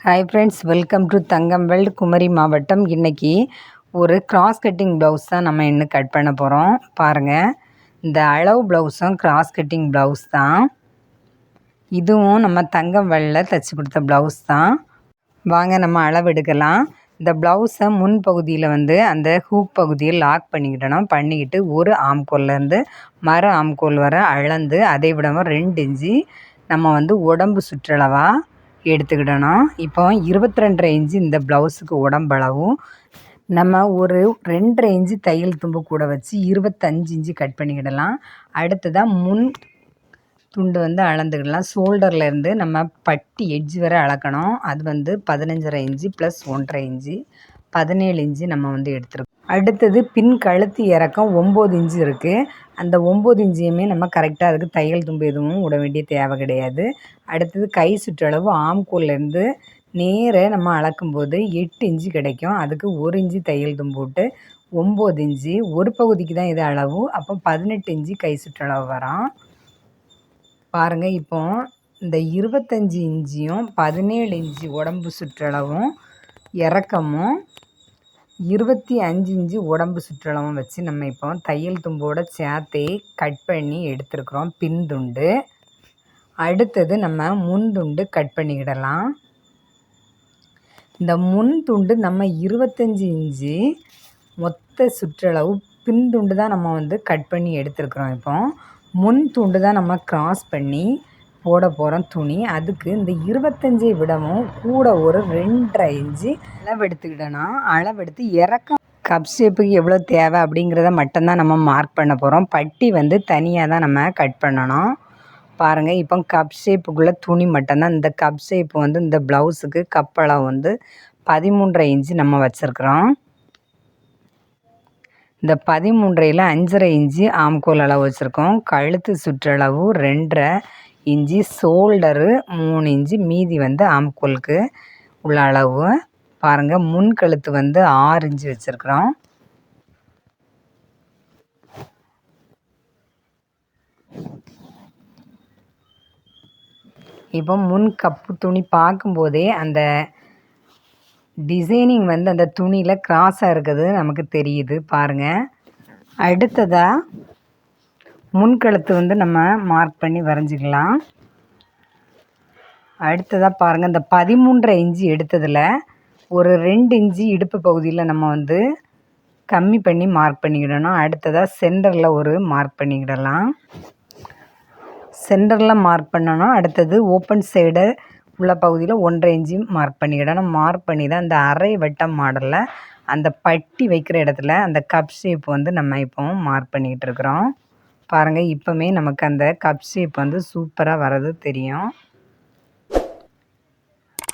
Hi friends welcome to Thangam world Kumari மாவட்டம் இன்றைக்கி ஒரு கிராஸ் கட்டிங் ப்ளவுஸ் தான் நம்ம இன்னும் கட் பண்ண போகிறோம் பாருங்கள் இந்த அளவு ப்ளவுஸும் கிராஸ் கட்டிங் ப்ளவுஸ் தான். இதுவும் நம்ம தங்கம் வெள்ளில் தைச்சி கொடுத்த ப்ளவுஸ் தான். வாங்க நம்ம அளவு எடுக்கலாம். இந்த ப்ளவுஸை முன் பகுதியில் வந்து அந்த ஹூக் பகுதியை லாக் பண்ணிக்கிட்டோம் பண்ணிக்கிட்டு ஒரு ஆம்கோல்லேருந்து மர ஆம்கோல் வர அளந்து அதை விடவும் ரெண்டு இன்ச்சு நம்ம வந்து உடம்பு சுற்றளவாக எடுத்துக்கிடணும். இப்போ இருபத்தி ரெண்டரை இன்ச்சு இந்த ப்ளவுஸுக்கு உடம்பளவும் நம்ம ஒரு ரெண்டரை இன்ச்சு தையல் தும்பு கூட வச்சு இருபத்தஞ்சி இன்ச்சு கட் பண்ணிக்கிடலாம். அடுத்ததாக முன் துண்டு வந்து அளந்துக்கிடலாம். ஷோல்டர்லேருந்து நம்ம பட்டி எட்ஜ் வரை அளக்கணும். அது வந்து பதினஞ்சரை இன்ச்சு ப்ளஸ் ஒன்றரை இன்ச்சு. பதினேழு இன்ச்சு நம்ம வந்து எடுத்துருக்கோம். அடுத்தது பின் கழுத்து இறக்கம் ஒம்பது இன்ச்சு இருக்குது அந்த ஒம்பது இன்ச்சியுமே நம்ம கரெக்டாக அதுக்கு தையல் தும்பு எதுவும் விட வேண்டிய தேவை கிடையாது. அடுத்தது கை சுற்றளவு ஆம்கூல்லேருந்து நேர நம்ம அளக்கும்போது எட்டு இன்ச்சு கிடைக்கும். அதுக்கு ஒரு இன்ச்சு தையல் தும்பு விட்டு ஒம்பது இன்ச்சு ஒரு பகுதிக்கு தான் இது அளவு. அப்போ பதினெட்டு இன்ச்சு கை சுற்றளவு வரும். பாருங்கள் இப்போ இந்த இருபத்தஞ்சி இன்ச்சியும் பதினேழு இன்ச்சு உடம்பு சுற்றளவும் இறக்கமும் இருபத்தி அஞ்சு இஞ்சு உடம்பு சுற்றளவும் வச்சு நம்ம இப்போ தையல் தும்போட சேர்த்தே கட் பண்ணி எடுத்துருக்குறோம். பின் துண்டு. அடுத்தது நம்ம முன் துண்டு கட் பண்ணிக்கிடலாம். இந்த முன் துண்டு நம்ம இருபத்தஞ்சி இஞ்சு மொத்த சுற்றளவு பின் துண்டு தான் நம்ம வந்து கட் பண்ணி எடுத்துருக்குறோம் இப்போ. முன் துண்டு தான் நம்ம க்ராஸ் பண்ணி போட போகிறோம் துணி. அதுக்கு இந்த இருபத்தஞ்சி விடவும் கூட ஒரு ரெண்டரை இன்ச்சு அளவெடுத்துக்கிடணும். அளவெடுத்து இறக்கம் கப் ஷேப்புக்கு எவ்வளோ தேவை அப்படிங்கிறத மட்டும்தான் நம்ம மார்க் பண்ண போகிறோம் பட்டி வந்து தனியாக தான் நம்ம கட் பண்ணணும். பாருங்கள் இப்போ கப் ஷேப்புக்குள்ளே துணி மட்டும்தான். இந்த கப் ஷேப் வந்து இந்த ப்ளவுஸுக்கு கப்பளம் வந்து பதிமூன்றரை இன்ச்சு நம்ம வச்சுருக்குறோம். இந்த பதிமூன்றையில் அஞ்சரை இன்ச்சு ஆம்கோல் அளவு வச்சுருக்கோம். கழுத்து சுற்றளவு ரெண்டரை இன்ச்சு ஷோல்டரு மூணு இன்ச்சு மீதி வந்து ஆம்கோலுக்கு உள்ள அளவு. பாருங்கள் முன் கழுத்து வந்து ஆறு இன்ச்சு வச்சுருக்குறோம். இப்போ முன் கப்பு துணி பார்க்கும்போதே அந்த டிசைனிங் வந்து அந்த துணியில் கிராஸாக இருக்குது நமக்கு தெரியுது. பாருங்கள் அடுத்ததாக முன்கழுத்து வந்து நம்ம மார்க் பண்ணி வரைஞ்சிக்கலாம். அடுத்ததாக பாருங்கள் இந்த பதிமூன்றரை இன்ச்சு எடுத்ததில் ஒரு ரெண்டு இன்ச்சு இடுப்பு பகுதியில் நம்ம வந்து கம்மி பண்ணி மார்க் பண்ணிக்கிடணும். அடுத்ததாக சென்டரில் ஒரு மார்க் பண்ணிக்கிடலாம். சென்டரில் மார்க் பண்ணணும். அடுத்தது ஓப்பன் சைடு உள்ள பகுதியில் ஒன்றரை இன்ச்சு மார்க் பண்ணிக்கிடணும். மார்க் பண்ணி தான் அந்த அரை வட்டம் மாடலில் அந்த பட்டி வைக்கிற இடத்துல அந்த கப் ஷேப் வந்து நம்ம இப்போ மார்க் பண்ணிக்கிட்டு இருக்கிறோம். பாருங்கள் இப்போமே நமக்கு அந்த கப் ஷேப் வந்து சூப்பராக வர்றது தெரியும்.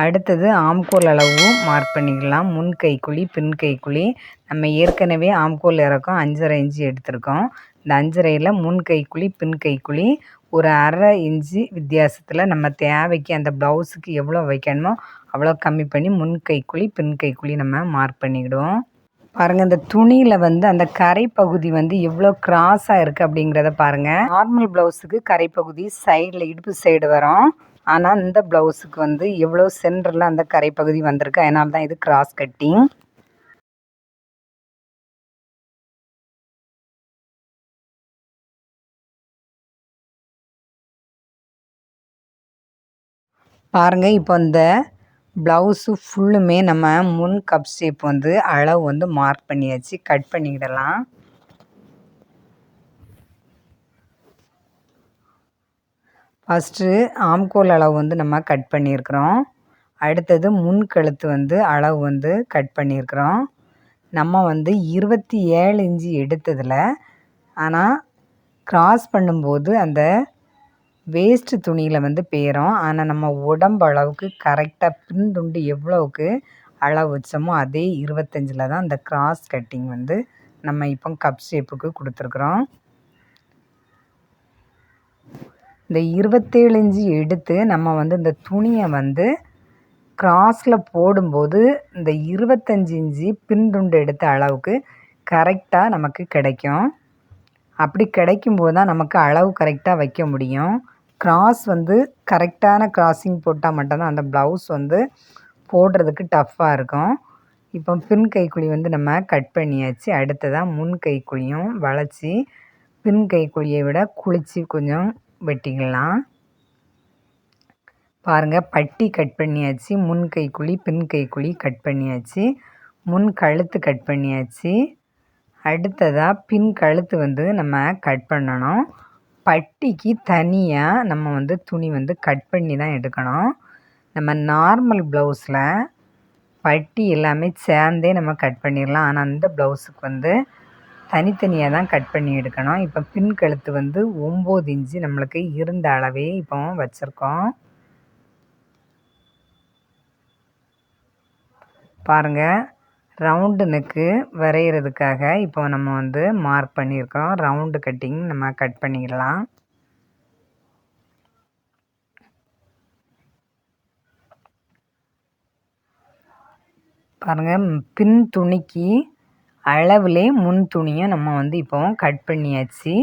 அடுத்தது ஆம்கோல் அளவும் மார்க் பண்ணிக்கலாம். முன் கைக்குழி பின் கைக்குழி. நம்ம ஏற்கனவே ஆம்கோல் இறக்கம் அஞ்சரை இன்ச்சு எடுத்திருக்கோம். இந்த அஞ்சரையில் முன் கைக்குழி பின் கைக்குழி ஒரு அரை இன்ச்சு வித்தியாசத்தில் நம்ம தேவைக்கு அந்த ப்ளவுஸுக்கு எவ்வளோ வைக்கணுமோ அவ்வளோ கம்மி பண்ணி முன் கைக்குழி பின் கைக்குழி நம்ம மார்க் பண்ணிக்கிடுவோம். பாருங்கள் இந்த துணியில் வந்து அந்த கரை பகுதி வந்து எவ்வளோ கிராஸாக இருக்குது அப்படிங்கிறத பாருங்கள் நார்மல் ப்ளவுஸுக்கு கரை பகுதி சைடில் இடுப்பு சைடு வரும். ஆனால் இந்த ப்ளவுஸுக்கு வந்து எவ்வளோ சென்டரில் அந்த கரை பகுதி வந்திருக்கு அதனால தான் இது கிராஸ் கட்டிங் பாருங்கள் இப்போ இந்த ப்ளவுஸு ஃபுல்லுமே நம்ம முன் கப் ஷேப் வந்து அளவு வந்து மார்க் பண்ணியாச்சு. கட் பண்ணிக்கிடலாம். ஃபஸ்ட்டு ஆம்கோல் அளவு வந்து நம்ம கட் பண்ணியிருக்கிறோம். அடுத்தது முன் கழுத்து வந்து அளவு வந்து கட் பண்ணியிருக்கிறோம். நம்ம வந்து இருபத்தி ஏழு இன்ச்சு எடுத்ததில் ஆனால் க்ராஸ் பண்ணும்போது அந்த வேஸ்ட்டு துணியில் வந்து பேரும் ஆனால் நம்ம உடம்பு அளவுக்கு கரெக்டாக பின் துண்டு எவ்வளோவுக்கு அளவு வச்சோமோ அதே இருபத்தஞ்சில் தான் அந்த கிராஸ் கட்டிங் வந்து நம்ம இப்போ கப் ஷேப்புக்கு கொடுத்துருக்குறோம். இந்த இருபத்தேழு இன்ச்சு எடுத்து நம்ம வந்து இந்த துணியை வந்து கிராஸில் போடும்போது இந்த இருபத்தஞ்சி இஞ்சி பின்துண்டு எடுத்த அளவுக்கு கரெக்டாக நமக்கு கிடைக்கும். அப்படி கிடைக்கும்போது தான் நமக்கு அளவு கரெக்டாக வைக்க முடியும். கிராஸ் வந்து கரெக்டான கிராஸிங் போட்டால் மட்டும்தான். அந்த ப்ளவுஸ் வந்து போடுறதுக்கு டஃப்பாக இருக்கும். இப்போ பின் கைக்குழி வந்து நம்ம கட் பண்ணியாச்சு. அடுத்ததாக முன் கைக்குழியும் வளைச்சி பின் கைக்குழியை விட குளித்து கொஞ்சம் வெட்டிக்கலாம். பாருங்கள் பட்டி கட் பண்ணியாச்சு. முன் கைக்குழி பின் கைக்குழி கட் பண்ணியாச்சு. முன் கழுத்து கட் பண்ணியாச்சு. அடுத்ததாக பின் கழுத்து வந்து நம்ம கட் பண்ணணும். பட்டிக்கு தனியாக நம்ம வந்து துணி வந்து கட் பண்ணி தான் எடுக்கணும். நம்ம நார்மல் ப்ளவுஸில் பட்டி எல்லாமே சேர்ந்தே நம்ம கட் பண்ணிடலாம். ஆனால் அந்த ப்ளவுஸுக்கு வந்து தனித்தனியாக தான் கட் பண்ணி எடுக்கணும். இப்போ பின் கழுத்து வந்து ஒம்பது இன்ச்சு நம்மளுக்கு இருந்த அளவே இப்போ வச்சுருக்கோம். பாருங்கள் ரவுண்டு நெக்கு வரைகிறதுக்காக இப்போ நம்ம வந்து மார்க் பண்ணியிருக்கோம். ரவுண்டு கட்டிங் நம்ம கட் பண்ணிக்கலாம். பாருங்கள் பின் துணிக்கு அளவுலே முன் துணியை நம்ம வந்து இப்போ கட் பண்ணியாச்சு.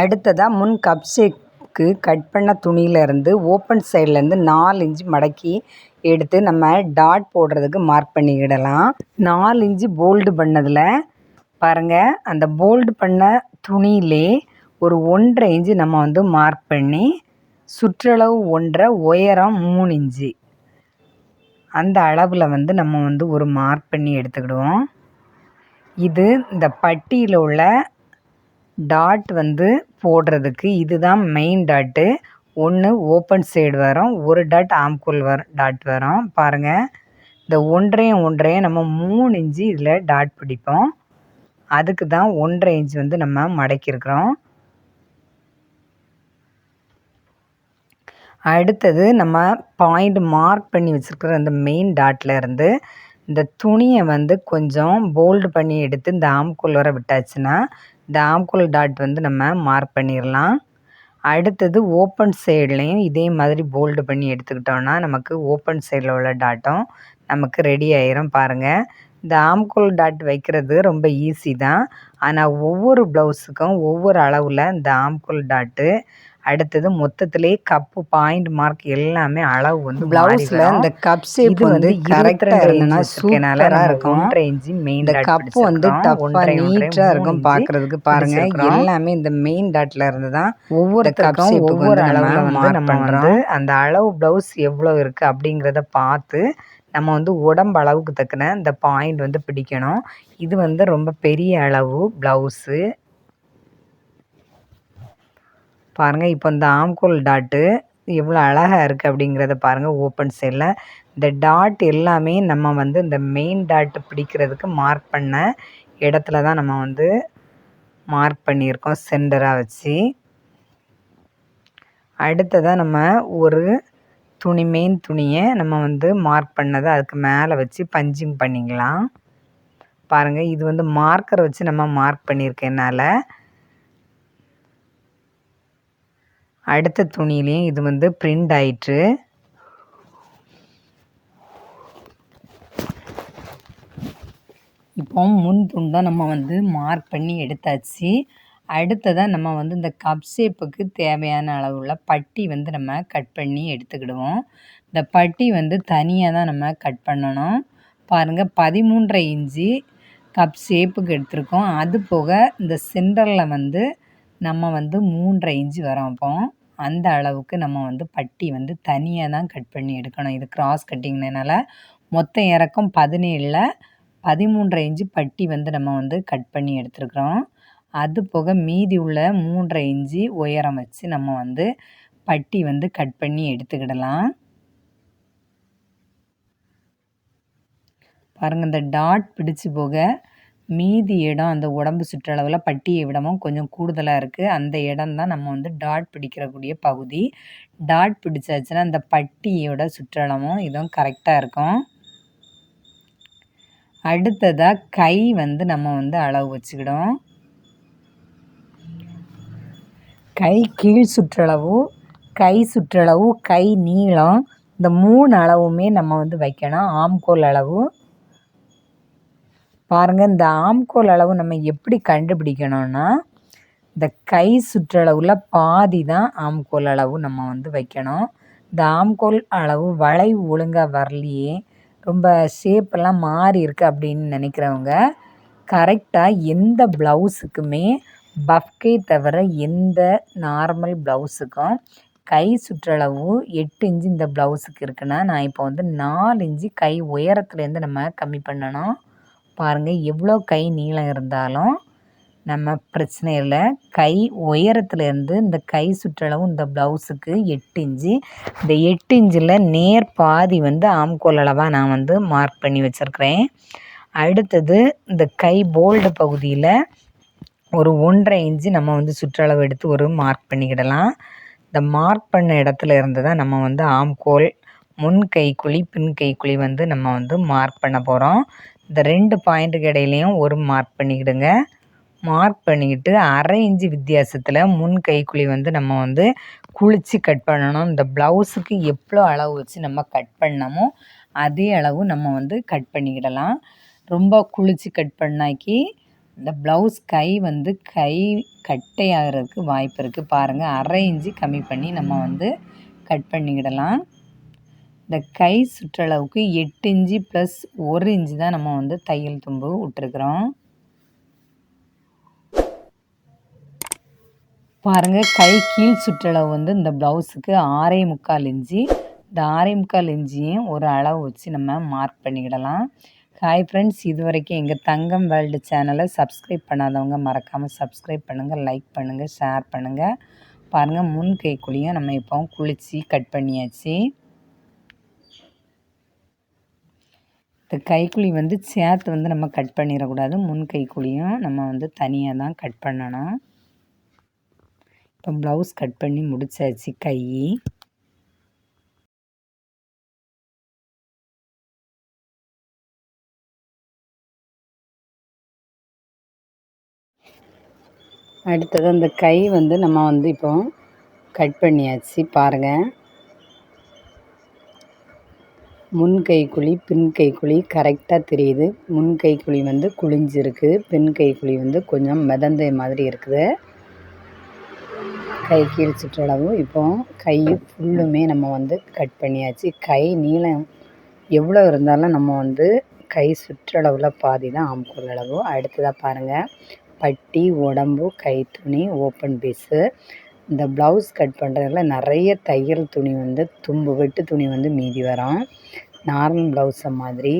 அடுத்ததாக முன் கப் ஷேப்க்கு கட் பண்ண துணியிலேருந்து ஓப்பன் சைட்லேருந்து நாலு இன்ச்சு மடக்கி எடுத்து நம்ம டாட் போடுறதுக்கு மார்க் பண்ணிக்கிடலாம். நாலு இன்ச்சு போல்டு பண்ணதில் பாருங்கள் அந்த போல்டு பண்ண துணியிலே ஒரு ஒன்றரை இன்ச்சு நம்ம வந்து மார்க் பண்ணி சுற்றளவு ஒன்றரை உயரம் மூணு இன்ச்சு. அந்த அளவில் வந்து நம்ம வந்து ஒரு மார்க் பண்ணி எடுத்துக்கிடுவோம். இது இந்த பட்டியில் உள்ள டாட் வந்து போடுறதுக்கு இதுதான் மெயின் டாட்டு ஒன்று ஓப்பன் சைடு வரும் ஒரு டாட் ஆம்கோல் வர டாட் வரும். பாருங்கள் இந்த ஒன்றையும் ஒன்றையும் நம்ம மூணு இன்ச்சு இதில் டாட் பிடிப்போம். அதுக்கு தான் ஒன்றரை இன்ச்சு வந்து நம்ம மடக்கியிருக்கிறோம். அடுத்தது நம்ம பாயிண்ட் மார்க் பண்ணி வச்சுருக்கிற அந்த மெயின் டாட்டில் இருந்து இந்த துணியை வந்து கொஞ்சம் போல்டு பண்ணி எடுத்து இந்த ஆம்கோல் வர விட்டாச்சுன்னா இந்த ஆம்கோல் டாட் வந்து நம்ம மார்க் பண்ணிடலாம் அடுத்தது ஓப்பன் சைட்லேயும் இதே மாதிரி போல்டு பண்ணி எடுத்துக்கிட்டோன்னா நமக்கு ஓப்பன் சைடில் உள்ள டாட்டும் நமக்கு ரெடி ஆயிரும் பாருங்கள் இந்த ஆம்கோல் டாட் வைக்கிறது ரொம்ப ஈஸி தான். ஆனால் ஒவ்வொரு ப்ளவுஸுக்கும் ஒவ்வொரு அளவில் இந்த ஆம்கோல் டாட்டு அடுத்தது மொத்தத்திலே கப்பு பாயிண்ட் மார்க் எல்லாமே அளவு வந்து பிளவுஸ்ல இந்த கப் ஷேப் வந்து கரெக்டா இருந்தனா சூப்பரா இருக்கும். இன்ச்சு மெயின் இந்த கப் வந்து டப்பா நீட்டா இருக்கும் பாக்குறதுக்கு பாருங்க. எல்லாமே இந்த மெயின் டாட்ல இருந்து தான் ஒவ்வொரு கப்பும் ஒவ்வொரு அளவுல வந்து நம்ம வந்து அந்த அளவு பிளவுஸ் எவ்வளவு இருக்கு அப்படிங்கிறத பார்த்து நம்ம வந்து உடம்பு அளவுக்கு தக்கன இந்த பாயிண்ட் வந்து பிடிக்கணும். இது வந்து ரொம்ப பெரிய அளவு ப்ளவுஸு பாருங்கள் இப்போ இந்த ஆம்கோல் டாட்டு எவ்வளோ அழகாக இருக்குது அப்படிங்கிறத பாருங்கள் ஓப்பன் சைடில் இந்த டாட் எல்லாமே நம்ம வந்து இந்த மெயின் டாட்டு பிடிக்கிறதுக்கு மார்க் பண்ண இடத்துல தான் நம்ம வந்து மார்க் பண்ணியிருக்கோம் சென்டராக வச்சு. அடுத்ததாக நம்ம ஒரு துணி மெயின் துணியை நம்ம வந்து மார்க் பண்ணதை அதுக்கு மேலே வச்சு பஞ்சிங் பண்ணிக்கலாம். பாருங்கள் இது வந்து மார்க்கரை வச்சு நம்ம மார்க் பண்ணியிருக்கேனால அடுத்த துணியிலையும் இது வந்து பிரிண்ட் ஆயிற்று. இப்போ முன் துண்டை நம்ம வந்து மார்க் பண்ணி எடுத்தாச்சு. அடுத்ததாக நம்ம வந்து இந்த கப் ஷேப்புக்கு தேவையான அளவுள்ள பட்டி வந்து நம்ம கட் பண்ணி எடுத்துக்கிடுவோம். இந்த பட்டி வந்து தனியாக தான் நம்ம கட் பண்ணணும். பாருங்கள் பதிமூன்றரை இன்ச்சு கப் ஷேப்புக்கு எடுத்திருக்கோம். அது போக இந்த சென்டரில் வந்து நம்ம வந்து மூன்றரை இன்ச்சு வரோம் அப்போ. அந்த அளவுக்கு நம்ம வந்து பட்டி வந்து தனியாக தான் கட் பண்ணி எடுக்கணும். இது கிராஸ் கட்டிங்னால மொத்த இறக்கம் பதினேழில் பதிமூன்றரை இன்ச்சு பட்டி வந்து நம்ம வந்து கட் பண்ணி எடுத்துருக்குறோம். அது போக மீதி உள்ள மூன்றரை இன்ச்சு உயரம் வச்சு நம்ம வந்து பட்டி வந்து கட் பண்ணி எடுத்துக்கிடலாம். பாருங்கள் இந்த டாட் பிடிச்சு போக மீதி இடம் அந்த உடம்பு சுற்றளவில் பட்டியை விடமும் கொஞ்சம் கூடுதலாக இருக்குது அந்த இடம் தான் நம்ம வந்து டாட் பிடிக்கிறக்கூடிய பகுதி. டாட் பிடிச்சாச்சுன்னா அந்த பட்டியோட சுற்றளவும் இதுவும் கரெக்டாக இருக்கும். அடுத்ததாக கை வந்து நம்ம வந்து அளவு வச்சுக்கிடும். கை கீழ் சுற்றளவு கை சுற்றளவு கை நீளம் இந்த மூணு அளவுமே நம்ம வந்து வைக்கணும். ஆம்கோல் அளவு. பாருங்கள் இந்த ஆம்கோல் அளவு நம்ம எப்படி கண்டுபிடிக்கணும்னா இந்த கை சுற்றளவில் பாதி தான் ஆம்கோல் அளவு நம்ம வந்து வைக்கணும். இந்த ஆம்கோல் அளவு வளைவு ஒழுங்காக வரலையே ரொம்ப ஷேப்பெல்லாம் மாறி இருக்கு அப்படின்னு நினைக்கிறவங்க கரெக்டாக எந்த ப்ளவுஸுக்குமே பஃப்கே தவிர எந்த நார்மல் ப்ளவுஸுக்கும் கை சுற்றளவு எட்டு இன்ச்சு இந்த ப்ளவுஸுக்கு இருக்குன்னா நான் இப்போ வந்து நாலு இன்ச்சு கை உயரத்துலேருந்து நம்ம கம்மி பண்ணணும். பாருங்கள் எவ்வளோ கை நீளம் இருந்தாலும் நம்ம பிரச்சனை இல்லை. கை உயரத்துலேருந்து இந்த கை சுற்றளவு இந்த ப்ளவுஸுக்கு எட்டு இன்ச்சு. இந்த எட்டு இன்ச்சில் நேர் பாதி வந்து ஆம்கோல் அளவாக நான் வந்து மார்க் பண்ணி வச்சுருக்கிறேன். அடுத்தது இந்த கை போல்டு பகுதியில் ஒரு ஒன்றரை இன்ச்சு நம்ம வந்து சுற்றளவு எடுத்து ஒரு மார்க் பண்ணிக்கிடலாம். இந்த மார்க் பண்ண இடத்துல இருந்து தான் நம்ம வந்து ஆம்கோல் முன் கைக்குழி பின் கைக்குழி வந்து நம்ம வந்து மார்க் பண்ண போகிறோம் இந்த ரெண்டு பாயிண்ட்டுக்கு இடையிலையும் ஒரு மார்க் பண்ணிக்கிடுங்க. மார்க் பண்ணிக்கிட்டு அரை இன்ச்சு வித்தியாசத்தில் முன் கைக்குழி வந்து நம்ம வந்து குளித்து கட் பண்ணணும். இந்த ப்ளவுஸுக்கு எவ்வளோ அளவு வச்சு நம்ம கட் பண்ணமோ அதே அளவு நம்ம வந்து கட் பண்ணிக்கிடலாம். ரொம்ப குளித்து கட் பண்ணாக்கி இந்த ப்ளவுஸ் கை வந்து கை கட்டையாகிறதுக்கு வாய்ப்பு இருக்குது பாருங்கள் அரை இன்ச்சு கம்மி பண்ணி நம்ம வந்து கட் பண்ணிக்கிடலாம். இந்த கை சுற்றளவுக்கு எட்டு இன்ச்சு ப்ளஸ் ஒரு இன்ச்சு தான் நம்ம வந்து தையல் தும்பு விட்டுருக்குறோம். பாருங்கள் கை கீழ் சுற்றளவு வந்து இந்த ப்ளவுஸுக்கு ஆறே முக்கால் இன்ச்சு. இந்த ஆறே முக்கால் இன்ச்சியும் ஒரு அளவு வச்சு நம்ம மார்க் பண்ணிக்கிடலாம். ஹாய் ஃப்ரெண்ட்ஸ் இது வரைக்கும் எங்கள் தங்கம் வேர்ல்டு சேனலை சப்ஸ்கிரைப் பண்ணாதவங்க மறக்காமல் சப்ஸ்கிரைப் பண்ணுங்கள் லைக் பண்ணுங்கள் ஷேர் பண்ணுங்கள் பாருங்கள் முன் கைக்குழியும் நம்ம இப்போ குளித்து கட் பண்ணியாச்சு. இந்த கைக்குழி வந்து சேர்த்து வந்து நம்ம கட் பண்ணிடக்கூடாது. முன் கைக்குழியும் நம்ம வந்து தனியாக தான் கட் பண்ணணும். இப்போ ப்ளவுஸ் கட் பண்ணி முடிச்சாச்சு கை. அடுத்தது அந்த கை வந்து நம்ம வந்து இப்போ கட் பண்ணியாச்சு பாருங்கள் முன் கைக்குழி பின் கைக்குழி கரெக்டாக தெரியுது. முன் கைக்குழி வந்து குழிஞ்சிருக்கு பின் கைக்குழி வந்து கொஞ்சம் மிதந்த மாதிரி இருக்குது. கை கீழ் சுற்றளவு இப்போ கை ஃபுல்லுமே நம்ம வந்து கட் பண்ணியாச்சு. கை நீளம் எவ்வளோ இருந்தாலும் நம்ம வந்து கை சுற்றளவில் பாதி தான் ஆம்கோல் அளவு. அடுத்ததாக பாருங்கள் பட்டி உடம்பு கை துணி ஓப்பன் பீஸு இந்த ப்ளவுஸ் கட் பண்ணுறதுல நிறைய தையல் துணி வந்து தும்பு வெட்டு துணி வந்து மீதி வரும். நார்மல் ப்ளவுஸை மாதிரி.